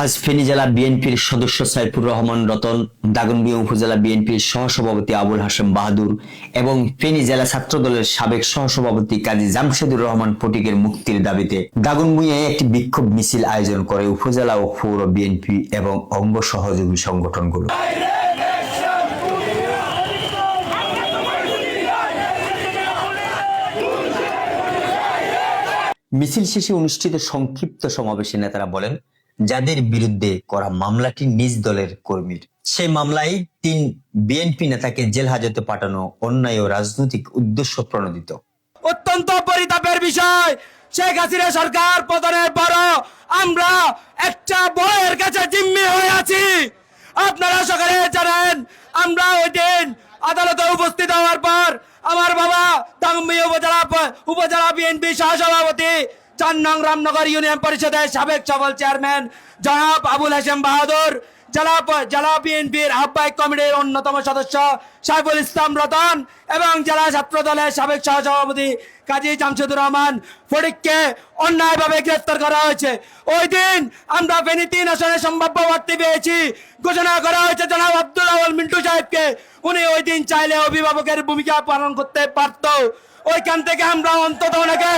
আজ ফেনী জেলা বিএনপির সদস্য সাইফুর রহমান রতন দাগনবিয়া উপজেলা বিএনপির সহসভাপতি আবুল হাসেম বাহাদুর এবং ফেনী জেলা ছাত্র দলের সাবেক সহসভাপতি কাজী জামশেদুর রহমান ফটিকের মুক্তির দাবিতে দাগনভূঞায় একটি বিক্ষোভ মিছিল আয়োজন করে উপজেলা ও পৌর বিএনপি এবং অঙ্গ সহযোগী সংগঠনগুলো। মিছিল শেষে অনুষ্ঠিত সংক্ষিপ্ত সমাবেশে নেতারা বলেন যাদের বিরুদ্ধে করা মামলাটি নিজ দলের কর্মীর। সেই মামলায় তিন বিএনপি নেতাকে জেল হাজতে পাঠানো অন্যায় ও রাজনৈতিক উদ্দেশ্য প্রণোদিত। অত্যন্ত পরিতাপের বিষয়, শেখ হাসিনা সরকার পতনের পর আমরা একটা বয়ের কাছে জিম্মি হয়ে আছি। আপনারা সকালে জানেন, আমরা ওই দিন আদালতে উপস্থিত হওয়ার পর আমার বাবা টাঙ্গমি উপজেলা উপজেলা বিএনপি সহসভাপতি চার নং রামনগর ইউনিয়ন পরিষদের সাবেক সফল চেয়ারম্যান জনাব আবুল হাসেম বাহাদুর, জেলা জেলা বিএনপির আহ্বায়ক কমিটির অন্যতম সদস্য সাইফুল ইসলাম রতন এবং জেলা ছাত্র দলের সাবেক সহসভাপতি কাজী জামশেদুর রহমান ফরিককে অন্যায়ভাবে গ্রেফতার করা হয়েছে। ওই দিন আমরা ফেনী তিন আসনে সম্ভাব্য প্রার্থী পেয়েছি। ঘোষণা করা হয়েছে জনাব আব্দুল আওয়াল মিন্টু সাহেবকে। উনি ওই দিন চাইলে অভিভাবকের ভূমিকা পালন করতে পারত। ওইখান থেকে আমরা অন্তত ওনাকে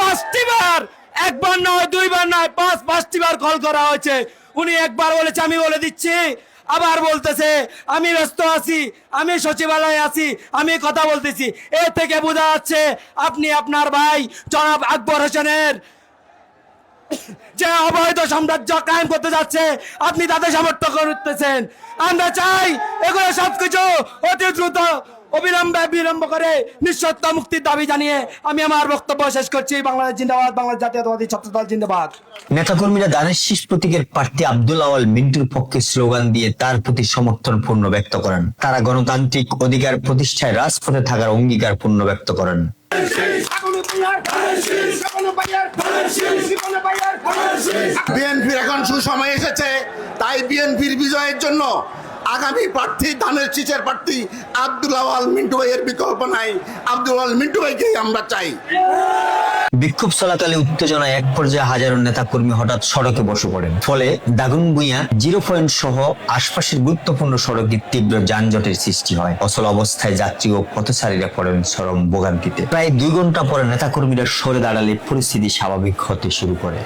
পাঁচটি বার। একবার নয়, দুইবার নয়, পাঁচ, পাঁচটি বার কল করা হয়েছে। উনি একবার বলেছে, আমি বলে দিচ্ছি। আবার বলতেছে, আমি ব্যস্ত আছি, আমি সচিবালয়ে আছি, আমি কথা বলতেছি। এ থেকে বোঝা যাচ্ছে, আপনি আপনার ভাই জনাব আকবর হোসেনের যে অবৈধ সাম্রাজ্য কায়েম করতে যাচ্ছে, আপনি তাদের সামর্থ্য করতেছেন। আমরা চাই এগুলো সবকিছু অতি দ্রুত অবিলম্বে বিলম্ব করে নিঃশর্ত মুক্তির দাবি জানিয়ে আমি আমার বক্তব্য শেষ করছি। বাংলাদেশ জিন্দাবাদ বাংলাদেশ জাতীয়তাবাদী ছাত্র দল জিন্দাবাদ। নেতাকর্মীরা দানের শীষ প্রতীকের প্রার্থী আব্দুল আওয়াল মিন্টুর পক্ষে স্লোগান দিয়ে তার প্রতি সমর্থন পূর্ণ ব্যক্ত করেন। তারা গণতান্ত্রিক অধিকার প্রতিষ্ঠায় রাজপথে থাকার অঙ্গীকার পূর্ণ ব্যক্ত করেন। বিএনপির এখন সুসময় এসেছে তাই বিএনপির বিজয়ের জন্য আগামী প্রার্থী ধানের শীষের প্রার্থী আব্দুল আওয়াল মিন্টু ভাইয়ের বিকল্প নাই। আব্দুল আওয়াল মিন্টু ভাইকেই আমরা চাই। বিক্ষোভ চলাকালে উত্তেজনায় এক পর্যায়ে হাজারো নেতা কর্মী হঠাৎ সড়কে বসে পড়েন। ফলে দাগুনভূঞা জিরো পয়েন্ট সহ আশপাশের গুরুত্বপূর্ণ সড়কে তীব্র যানজটের সৃষ্টি হয়। অচল অবস্থায় যাত্রী ও পথচারীরা পড়েন চরম ভোগান্তিতে। প্রায় দুই ঘণ্টা পরে নেতাকর্মীরা সরে দাঁড়ালে পরিস্থিতি স্বাভাবিক হতে শুরু করে।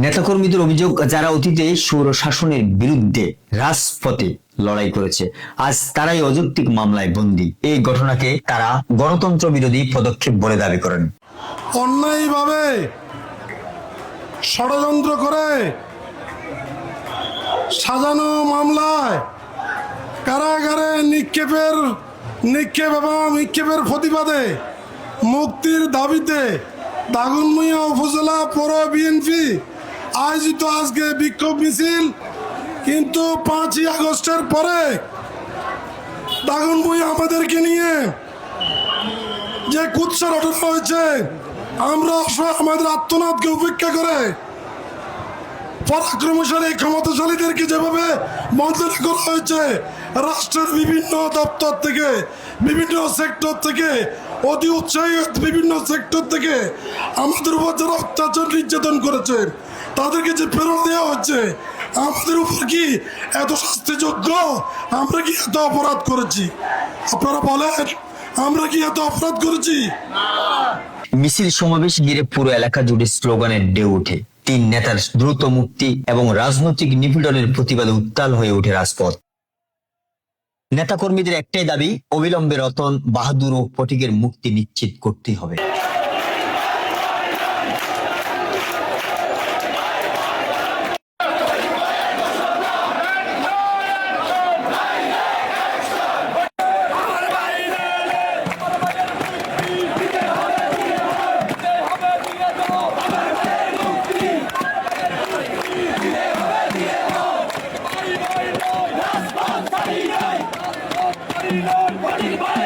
নেতাকর্মীদের অভিযোগ, যারা অতীতে সৌর শাসনের বিরুদ্ধে রাজপথে লড়াই করেছে, আজ তারাই অযৌক্তিক মামলায় বন্দী। এই ঘটনাকে তারা গণতন্ত্র বিরোধী পদক্ষেপ বলে দাবি করেন। অন্যায়ভাবে ষড়যন্ত্র করে সাজানো মামলায় কারাগারে নিক্ষেপের, নিক্ষেপ এবং নিক্ষেপের প্রতিবাদে মুক্তির দাবিতে দাগনমুইয়া উপজেলা পৌর বিএনপি আয়োজিত আজকে বিক্ষোভ মিছিল, কিন্তু পাঁচই আগস্টের পরে দাগনমুইয়া আমাদেরকে নিয়ে যে কুৎসা রটনা হয়েছে, আমরা আমাদের আত্মনাথকে উপেক্ষা করে পরাক্রমশালী ক্ষমতাশালীদেরকে যেভাবে বঞ্চনা করা হয়েছে, রাষ্ট্রের বিভিন্ন দপ্তর থেকে, বিভিন্ন সেক্টর থেকে, অতি উৎসাহী বিভিন্ন সেক্টর থেকে আমাদের উপর যারা অত্যাচার নির্যাতন করেছে তাদেরকে যে প্রেরণা দেওয়া হচ্ছে আমাদের উপর কি এত শাস্তিযোগ্য? আমরা কি এত অপরাধ করেছি? আপনারা বলেন, আমরা কি এত অপরাধ করেছি? মিছিল সমাবেশ ঘিরে পুরো এলাকা জুড়ে স্লোগানের ঢেউ ওঠে। তিন নেতার দ্রুত মুক্তি এবং রাজনৈতিক নিপীড়নের প্রতিবাদে উত্তাল হয়ে ওঠে রাজপথ। নেতাকর্মীদের একটাই দাবি, অবিলম্বে রতন, বাহাদুর ও ফটিকের মুক্তি নিশ্চিত করতে হবে। Bolívar, Bolívar.